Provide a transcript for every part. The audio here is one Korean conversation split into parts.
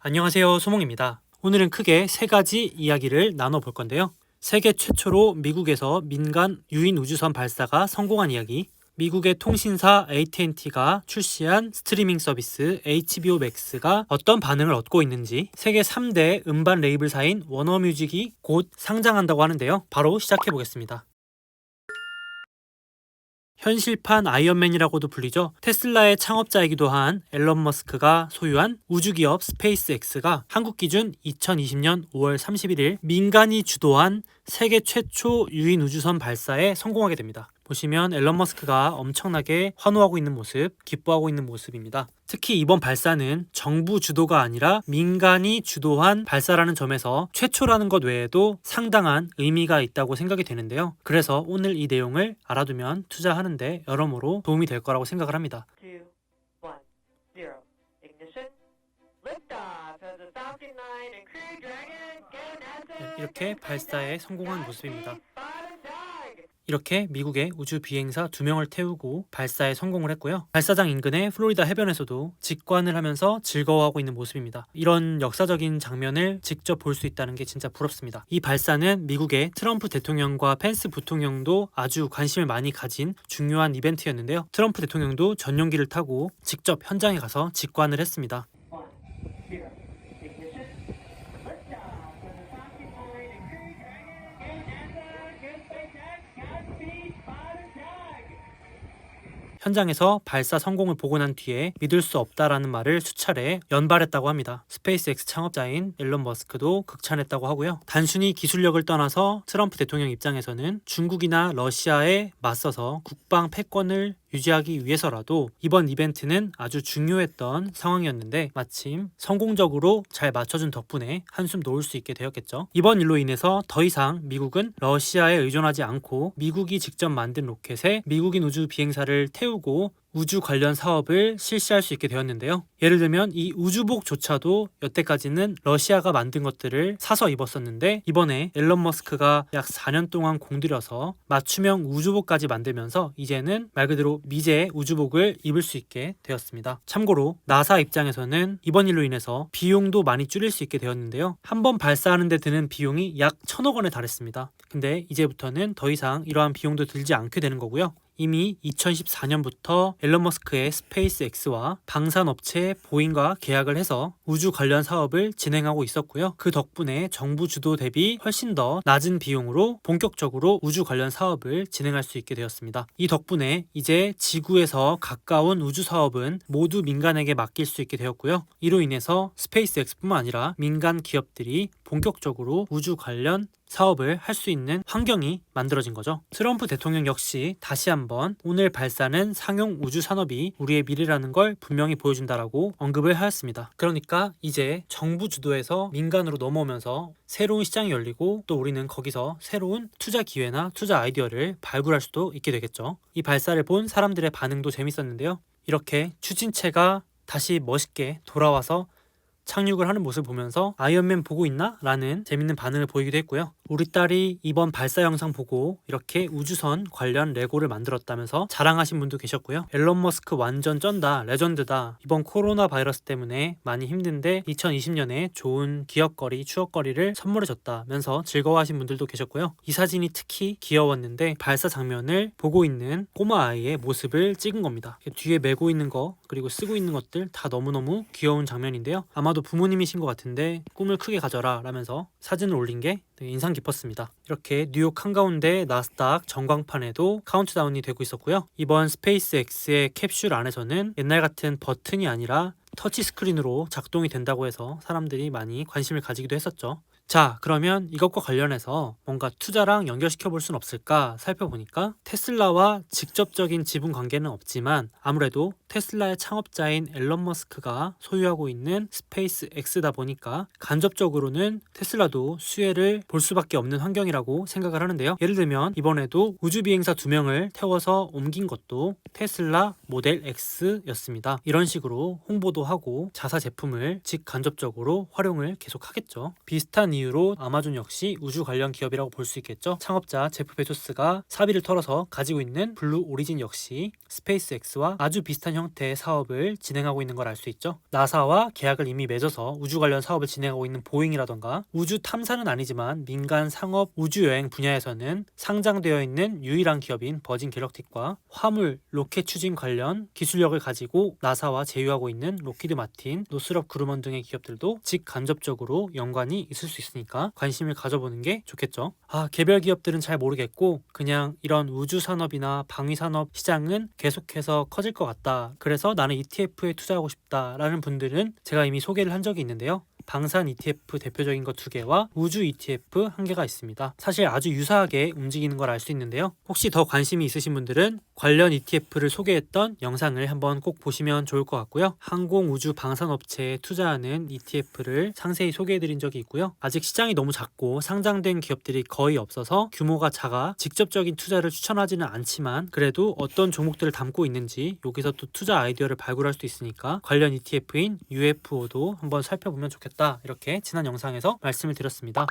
안녕하세요. 소몽입니다. 오늘은 크게 세 가지 이야기를 나눠볼 건데요. 세계 최초로 미국에서 민간 유인 우주선 발사가 성공한 이야기, 미국의 통신사 AT&T가 출시한 스트리밍 서비스 HBO Max가 어떤 반응을 얻고 있는지 세계 3대 음반 레이블사인 워너뮤직이 곧 상장한다고 하는데요. 바로 시작해 보겠습니다. 현실판 아이언맨이라고도 불리죠. 테슬라의 창업자이기도 한 앨런 머스크가 소유한 우주기업 스페이스X가 한국 기준 2020년 5월 31일 민간이 주도한 세계 최초 유인 우주선 발사에 성공하게 됩니다. 보시면 앨런 머스크가 엄청나게 환호하고 있는 모습, 기뻐하고 있는 모습입니다. 특히 이번 발사는 정부 주도가 아니라 민간이 주도한 발사라는 점에서 최초라는 것 외에도 상당한 의미가 있다고 생각이 되는데요. 그래서 오늘 이 내용을 알아두면 투자하는데 여러모로 도움이 될 거라고 생각을 합니다. two, one, zero. Ignition. Liftoff of the Falcon 9 and Crew Dragon. Go NASA. 네, 이렇게 발사에 성공한 모습입니다. 이렇게 미국의 우주 비행사 두 명을 태우고 발사에 성공을 했고요. 발사장 인근의 플로리다 해변에서도 직관을 하면서 즐거워하고 있는 모습입니다. 이런 역사적인 장면을 직접 볼 수 있다는 게 진짜 부럽습니다. 이 발사는 미국의 트럼프 대통령과 펜스 부통령도 아주 관심을 많이 가진 중요한 이벤트였는데요. 트럼프 대통령도 전용기를 타고 직접 현장에 가서 직관을 했습니다. 현장에서 발사 성공을 보고 난 뒤에 믿을 수 없다라는 말을 수차례 연발했다고 합니다. 스페이스X 창업자인 앨런 머스크도 극찬했다고 하고요. 단순히 기술력을 떠나서 트럼프 대통령 입장에서는 중국이나 러시아에 맞서서 국방 패권을 유지하기 위해서라도 이번 이벤트는 아주 중요했던 상황이었는데 마침 성공적으로 잘 맞춰준 덕분에 한숨 놓을 수 있게 되었겠죠. 이번 일로 인해서 더 이상 미국은 러시아에 의존하지 않고 미국이 직접 만든 로켓에 미국인 우주 비행사를 태우고 우주 관련 사업을 실시할 수 있게 되었는데요. 예를 들면 이 우주복조차도 여태까지는 러시아가 만든 것들을 사서 입었었는데 이번에 앨런 머스크가 약 4년 동안 공들여서 맞춤형 우주복까지 만들면서 이제는 말 그대로 미제 우주복을 입을 수 있게 되었습니다. 참고로 나사 입장에서는 이번 일로 인해서 비용도 많이 줄일 수 있게 되었는데요. 한 번 발사하는 데 드는 비용이 약 천억 원에 달했습니다. 근데 이제부터는 더 이상 이러한 비용도 들지 않게 되는 거고요. 이미 2014년부터 앨런 머스크의 스페이스X와 방산업체 보잉과 계약을 해서 우주 관련 사업을 진행하고 있었고요. 그 덕분에 정부 주도 대비 훨씬 더 낮은 비용으로 본격적으로 우주 관련 사업을 진행할 수 있게 되었습니다. 이 덕분에 이제 지구에서 가까운 우주 사업은 모두 민간에게 맡길 수 있게 되었고요. 이로 인해서 스페이스X뿐만 아니라 민간 기업들이 본격적으로 우주 관련 사업을 할 수 있는 환경이 만들어진 거죠. 트럼프 대통령 역시 다시 한번 오늘 발사는 상용 우주 산업이 우리의 미래라는 걸 분명히 보여준다라고 언급을 하였습니다. 그러니까 이제 정부 주도에서 민간으로 넘어오면서 새로운 시장이 열리고 또 우리는 거기서 새로운 투자 기회나 투자 아이디어를 발굴할 수도 있게 되겠죠. 이 발사를 본 사람들의 반응도 재밌었는데요. 이렇게 추진체가 다시 멋있게 돌아와서 착륙을 하는 모습을 보면서 아이언맨 보고 있나? 라는 재밌는 반응을 보이기도 했고요. 우리 딸이 이번 발사 영상 보고 이렇게 우주선 관련 레고를 만들었다면서 자랑하신 분도 계셨고요. 앨런 머스크 완전 쩐다, 레전드다. 이번 코로나 바이러스 때문에 많이 힘든데 2020년에 좋은 기억거리, 추억거리를 선물해줬다면서 즐거워하신 분들도 계셨고요. 이 사진이 특히 귀여웠는데 발사 장면을 보고 있는 꼬마 아이의 모습을 찍은 겁니다. 뒤에 메고 있는 거 그리고 쓰고 있는 것들 다 너무너무 귀여운 장면인데요. 아마도 부모님이신 것 같은데 꿈을 크게 가져라 라면서 사진을 올린 게 되게 인상 깊었습니다. 이렇게 뉴욕 한가운데 나스닥 전광판에도 카운트다운이 되고 있었고요. 이번 스페이스X의 캡슐 안에서는 옛날 같은 버튼이 아니라 터치 스크린으로 작동이 된다고 해서 사람들이 많이 관심을 가지기도 했었죠. 자, 그러면 이것과 관련해서 뭔가 투자랑 연결시켜 볼 수는 없을까 살펴보니까 테슬라와 직접적인 지분 관계는 없지만 아무래도 테슬라의 창업자인 앨런 머스크가 소유하고 있는 스페이스 X다 보니까 간접적으로는 테슬라도 수혜를 볼 수밖에 없는 환경이라고 생각을 하는데요. 예를 들면 이번에도 우주 비행사 두 명을 태워서 옮긴 것도 테슬라 모델 X였습니다. 이런 식으로 홍보도 하고 자사 제품을 직간접적으로 활용을 계속하겠죠. 비슷한 이유로 아마존 역시 우주 관련 기업이라고 볼 수 있겠죠. 창업자 제프 베조스가 사비를 털어서 가지고 있는 블루 오리진 역시 스페이스X와 아주 비슷한 형태의 사업을 진행하고 있는 걸 알 수 있죠. 나사와 계약을 이미 맺어서 우주 관련 사업을 진행하고 있는 보잉이라던가 우주 탐사는 아니지만 민간 상업 우주 여행 분야에서는 상장되어 있는 유일한 기업인 버진 갤럭틱과 화물 로켓 추진 관련 기술력을 가지고 나사와 제휴하고 있는 로키드 마틴, 노스럽 그루먼 등의 기업들도 직간접적으로 연관이 있을 수 있 으니까 관심을 가져보는 게 좋겠죠. 아, 개별 기업들은 잘 모르겠고 그냥 이런 우주 산업이나 방위 산업 시장은 계속해서 커질 것 같다. 그래서 나는 ETF에 투자하고 싶다라는 분들은 제가 이미 소개를 한 적이 있는데요. 방산 ETF 대표적인 것 두 개와 우주 ETF 한 개가 있습니다. 사실 아주 유사하게 움직이는 걸 알 수 있는데요. 혹시 더 관심이 있으신 분들은 관련 ETF를 소개했던 영상을 한번 꼭 보시면 좋을 것 같고요. 항공 우주 방산 업체에 투자하는 ETF를 상세히 소개해 드린 적이 있고요. 아직 시장이 너무 작고 상장된 기업들이 거의 없어서 규모가 작아 직접적인 투자를 추천하지는 않지만 그래도 어떤 종목들을 담고 있는지 여기서 또 투자 아이디어를 발굴할 수 있으니까 관련 ETF인 UFO도 한번 살펴보면 좋겠 다. 이렇게 지난 영상에서 말씀을 드렸습니다.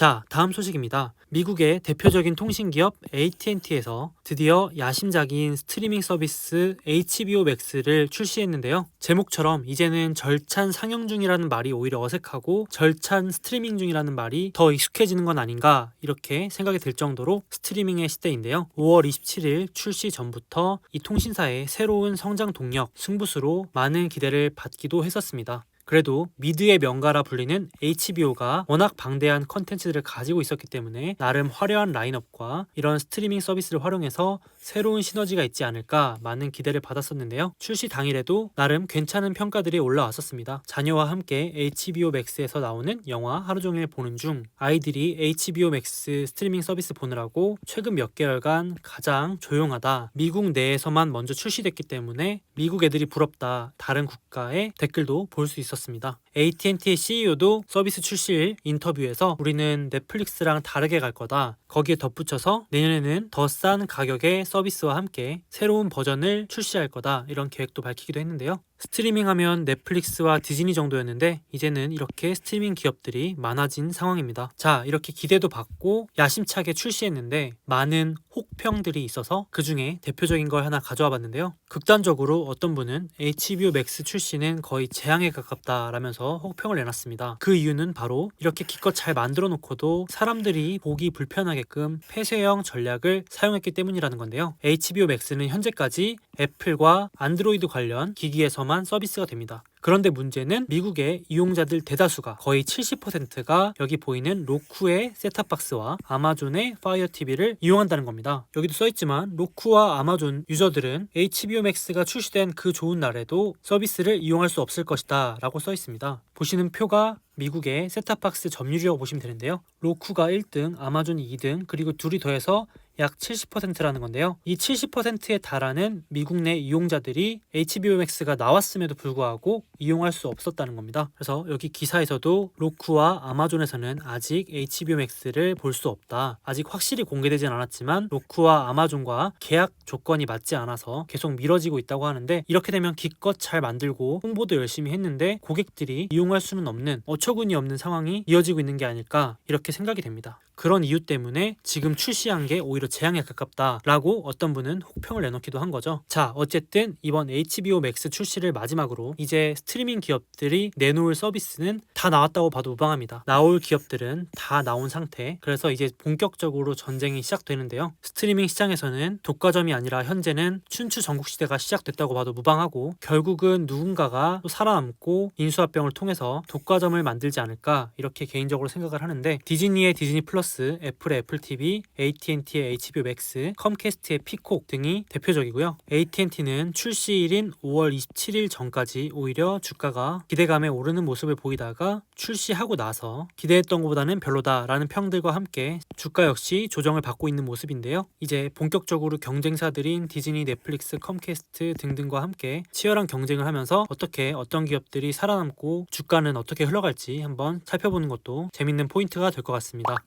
자, 다음 소식입니다. 미국의 대표적인 통신기업 AT&T에서 드디어 야심작인 스트리밍 서비스 HBO Max를 출시했는데요. 제목처럼 이제는 절찬 상영 중이라는 말이 오히려 어색하고 절찬 스트리밍 중이라는 말이 더 익숙해지는 건 아닌가 이렇게 생각이 들 정도로 스트리밍의 시대인데요. 5월 27일 출시 전부터 이 통신사의 새로운 성장 동력, 승부수로 많은 기대를 받기도 했었습니다. 그래도 미드의 명가라 불리는 HBO가 워낙 방대한 컨텐츠들을 가지고 있었기 때문에 나름 화려한 라인업과 이런 스트리밍 서비스를 활용해서 새로운 시너지가 있지 않을까 많은 기대를 받았었는데요. 출시 당일에도 나름 괜찮은 평가들이 올라왔었습니다. 자녀와 함께 HBO Max에서 나오는 영화 하루 종일 보는 중 아이들이 HBO Max 스트리밍 서비스 보느라고 최근 몇 개월간 가장 조용하다. 미국 내에서만 먼저 출시됐기 때문에 미국 애들이 부럽다. 다른 국가의 댓글도 볼 수 있었습니다. 있었습니다. AT&T의 CEO도 서비스 출시일 인터뷰에서 우리는 넷플릭스랑 다르게 갈 거다. 거기에 덧붙여서 내년에는 더 싼 가격의 서비스와 함께 새로운 버전을 출시할 거다. 이런 계획도 밝히기도 했는데요. 스트리밍 하면 넷플릭스와 디즈니 정도였는데 이제는 이렇게 스트리밍 기업들이 많아진 상황입니다. 자, 이렇게 기대도 받고 야심차게 출시했는데 많은 혹평들이 있어서 그 중에 대표적인 걸 하나 가져와 봤는데요. 극단적으로 어떤 분은 HBO Max 출시는 거의 재앙에 가깝다라면서 혹평을 내놨습니다. 그 이유는 바로 이렇게 기껏 잘 만들어 놓고도 사람들이 보기 불편하게끔 폐쇄형 전략을 사용했기 때문이라는 건데요. HBO Max는 현재까지 애플과 안드로이드 관련 기기에서만 서비스가 됩니다. 그런데 문제는 미국의 이용자들 대다수가 거의 70%가 여기 보이는 로쿠의 셋탑박스와 아마존의 파이어 TV를 이용한다는 겁니다. 여기도 써있지만 로쿠와 아마존 유저들은 HBO Max가 출시된 그 좋은 날에도 서비스를 이용할 수 없을 것이다 라고 써있습니다. 보시는 표가 미국의 셋탑박스 점유율이라고 보시면 되는데요. 로쿠가 1등, 아마존이 2등, 그리고 둘이 더해서 약 70%라는 건데요. 이 70%에 달하는 미국 내 이용자들이 HBO Max가 나왔음에도 불구하고 이용할 수 없었다는 겁니다. 그래서 여기 기사에서도 로쿠와 아마존에서는 아직 HBO Max를 볼 수 없다. 아직 확실히 공개되진 않았지만 로쿠와 아마존과 계약 조건이 맞지 않아서 계속 미뤄지고 있다고 하는데 이렇게 되면 기껏 잘 만들고 홍보도 열심히 했는데 고객들이 이용할 수는 없는 어처구니 없는 상황이 이어지고 있는 게 아닐까 이렇게 생각이 됩니다. 그런 이유 때문에 지금 출시한 게 오히려 재앙에 가깝다라고 어떤 분은 혹평을 내놓기도 한 거죠. 자, 어쨌든 이번 HBO Max 출시를 마지막으로 이제 스트리밍 기업들이 내놓을 서비스는 다 나왔다고 봐도 무방합니다. 나올 기업들은 다 나온 상태. 그래서 이제 본격적으로 전쟁이 시작되는데요. 스트리밍 시장에서는 독과점이 아니라 현재는 춘추 전국 시대가 시작됐다고 봐도 무방하고 결국은 누군가가 또 살아남고 인수합병을 통해서 독과점을 만들지 않을까 이렇게 개인적으로 생각을 하는데 디즈니의 디즈니 플러스, 애플의 애플 TV, AT&T의 HBO Max, 컴캐스트의 피콕 등이 대표적이고요. AT&T는 출시일인 5월 27일 전까지 오히려 주가가 기대감에 오르는 모습을 보이다가 출시하고 나서 기대했던 것보다는 별로다라는 평들과 함께 주가 역시 조정을 받고 있는 모습인데요. 이제 본격적으로 경쟁사들인 디즈니, 넷플릭스, 컴캐스트 등등과 함께 치열한 경쟁을 하면서 어떻게 어떤 기업들이 살아남고 주가는 어떻게 흘러갈지 한번 살펴보는 것도 재밌는 포인트가 될 것 같습니다.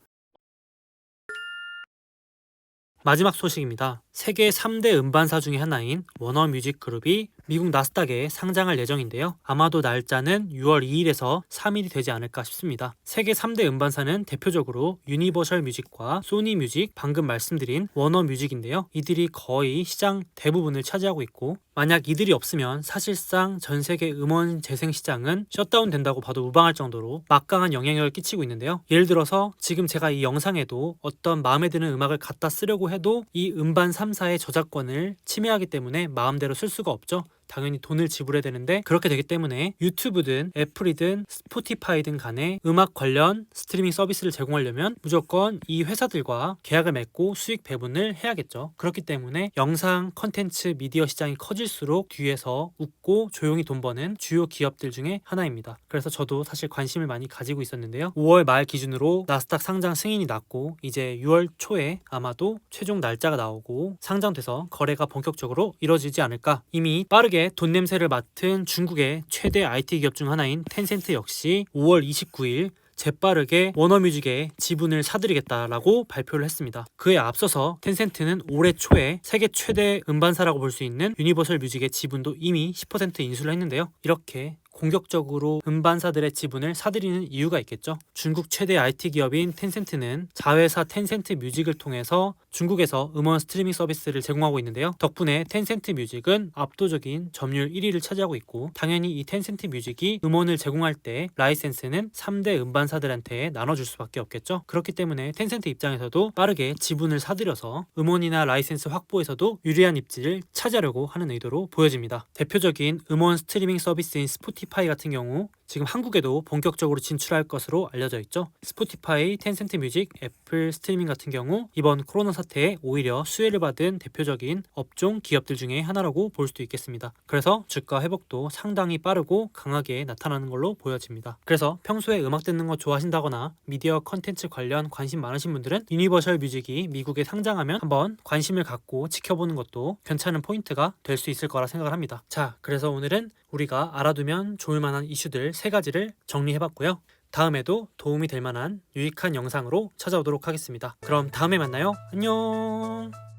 마지막 소식입니다. 세계 3대 음반사 중의 하나인 워너뮤직 그룹이 미국 나스닥에 상장할 예정인데요. 아마도 날짜는 6월 2일에서 3일이 되지 않을까 싶습니다. 세계 3대 음반사는 대표적으로 유니버셜 뮤직과 소니 뮤직, 방금 말씀드린 워너 뮤직인데요. 이들이 거의 시장 대부분을 차지하고 있고 만약 이들이 없으면 사실상 전 세계 음원 재생 시장은 셧다운 된다고 봐도 무방할 정도로 막강한 영향력을 끼치고 있는데요. 예를 들어서 지금 제가 이 영상에도 어떤 마음에 드는 음악을 갖다 쓰려고 해도 이 음반 3사의 저작권을 침해하기 때문에 마음대로 쓸 수가 없죠. 당연히 돈을 지불해야 되는데 그렇게 되기 때문에 유튜브든 애플이든 스포티파이든 간에 음악 관련 스트리밍 서비스를 제공하려면 무조건 이 회사들과 계약을 맺고 수익 배분을 해야겠죠. 그렇기 때문에 영상 컨텐츠 미디어 시장이 커질수록 뒤에서 웃고 조용히 돈 버는 주요 기업들 중에 하나입니다. 그래서 저도 사실 관심을 많이 가지고 있었는데요. 5월 말 기준으로 나스닥 상장 승인이 났고 이제 6월 초에 아마도 최종 날짜가 나오고 상장돼서 거래가 본격적으로 이뤄지지 않을까. 이미 빠르게 돈 냄새를 맡은 중국의 최대 IT 기업 중 하나인 텐센트 역시 5월 29일 재빠르게 워너뮤직의 지분을 사들이겠다라고 발표를 했습니다. 그에 앞서서 텐센트는 올해 초에 세계 최대 음반사라고 볼 수 있는 유니버설 뮤직의 지분도 이미 10% 인수를 했는데요. 이렇게 공격적으로 음반사들의 지분을 사들이는 이유가 있겠죠. 중국 최대 IT 기업인 텐센트는 자회사 텐센트 뮤직을 통해서 중국에서 음원 스트리밍 서비스를 제공하고 있는데요. 덕분에 텐센트 뮤직은 압도적인 점유율 1위를 차지하고 있고 당연히 이 텐센트 뮤직이 음원을 제공할 때 라이센스는 3대 음반사들한테 나눠줄 수밖에 없겠죠. 그렇기 때문에 텐센트 입장에서도 빠르게 지분을 사들여서 음원이나 라이센스 확보에서도 유리한 입지를 차지하려고 하는 의도로 보여집니다. 대표적인 음원 스트리밍 서비스인 스포티 파이 같은 경우 지금 한국에도 본격적으로 진출할 것으로 알려져 있죠. 스포티파이, 텐센트 뮤직, 애플 스트리밍 같은 경우 이번 코로나 사태에 오히려 수혜를 받은 대표적인 업종 기업들 중에 하나라고 볼 수도 있겠습니다. 그래서 주가 회복도 상당히 빠르고 강하게 나타나는 걸로 보여집니다. 그래서 평소에 음악 듣는 거 좋아하신다거나 미디어 컨텐츠 관련 관심 많으신 분들은 유니버셜 뮤직이 미국에 상장하면 한번 관심을 갖고 지켜보는 것도 괜찮은 포인트가 될 수 있을 거라 생각을 합니다. 자, 그래서 오늘은 우리가 알아두면 좋을 만한 이슈 들 세 가지를 정리해봤고요. 다음에도 도움이 될 만한 유익한 영상으로 찾아오도록 하겠습니다. 그럼 다음에 만나요. 안녕!